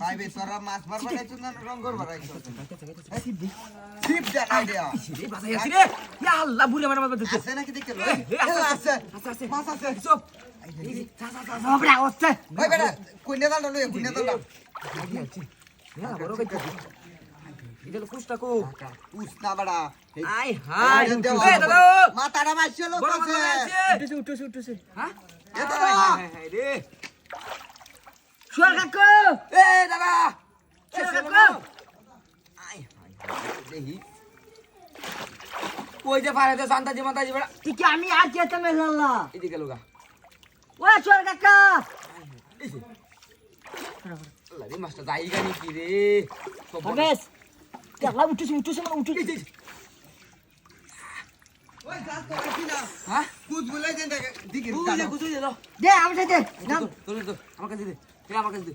ভাই বে তোরা মাছ মারবার আইছ না রং করবার আইছ? ছিপ জ্বালাই দেয়া। রে বাসাই আছি রে ইয়া আল্লাহ বুড়ি আমার মাথা দিতে আছে নাকি দেখতে? লো এ, এ, আছে, আছে। আছে, আছে। মাছ আছে। চুপ। এই যে চা চা চা সবরা হচ্ছে। বেটা কইনে দাল লই কইনে দাল না বড় কইতে এটা হলো কুষ্টা কো উস বড়া আই হাই এ দাদা। মাথাটা উঠেছে উঠেছে উঠেছে। হ্যাঁ? এ দাদা। রে। কাকু। এ দাদা দেহি কই যে পারে দে শান্তাজি মাতাজি বড় তুই কি আমি আজ যেতে মেলাল্লা এদিকে লোগা ও সোয়া কাকা আল্লাহ মাস্টার যাই গানি কি রে বড়। বেশ দেখলা উঠেছে উঠেছে মানে উঠেছে ওই গাছ তো রাখি না হ্যাঁ কুচ বলে দেন দিকে বুঝে বুঝে দে দাও দে তোর তোর আমার কাছে দে আমার কাছে দে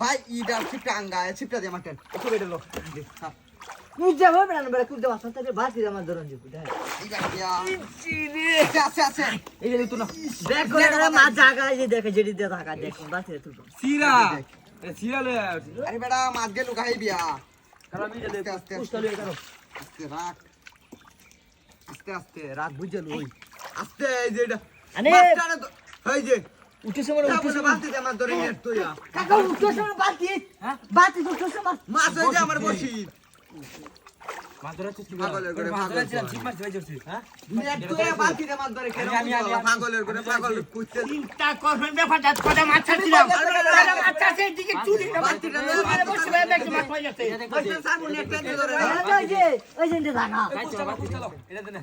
ভাই ইডা ছিপটা আঙ্গা ছিপটা দে মাটেন ওকে বেটা লো। কুচা হবে না বেটা কুচা বাসা থেকে বাসি আমার ধরন যে কুচা ইডা আছে আছে আছে। এই যে তো দেখো রে মা জায়গা এই দেখে যেটি দিয়ে থাকা দেখো বাসি তুই সিরা। সিরা লয়ে আরে বেটা মাছ গে লুকাই বিয়া কারণ আমি আস্তে আস্তে আস্তে রাখ। আস্তে আস্তে রাখ বুঝে লই আস্তে এই যে এটা। আরে। এই যে। উঠেছে মানে উঠেছে উঠেছে বালতি দে আমার ধরে নেট তুইয়া কাকা উঠেছে মানে বাসি হ্যাঁ? বাসি উঠেছে মানে মাছ হয়ে আমার বসি মাছ ধরে তুই পাগলের করে মাছ ছিলাম ছিপ মাছ ধরে যাচ্ছি হ্যাঁ নেট বালতি দে আমার ধরে কেন আমি- আমি- পাগলের করে পাগল কুইতে চিন্তা করবেন ব্যাপারটা কটা মাছ ছাড়ছিলাম। কটা মাছ ছাড়ছে এদিকে চুরি বালতিটা নে, আরে বসে ভাই দেখতে মাছ পাই যাচ্ছে মাছটা সামনে নেট টেনে ধরে ওই যে ওই যে লো এটা দে না।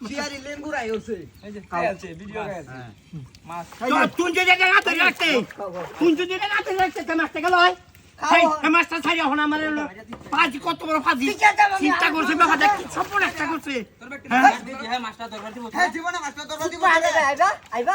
এই যে আছে ভিডিও আছে। মাছ। তো তুই যে জায়গা রাখতে তুই যে জায়গা রাখতে মাছটা গেল হয়? মাছটা আমার হলো কত বড় ফাঁজি চিন্তা করছে কি সব একটা করছে। তোর বেটা হ্যাঁ? মাছটা দরবার দিব হ্যাঁ জীবনে মাছটা ধরো দিব আইবা আইবা।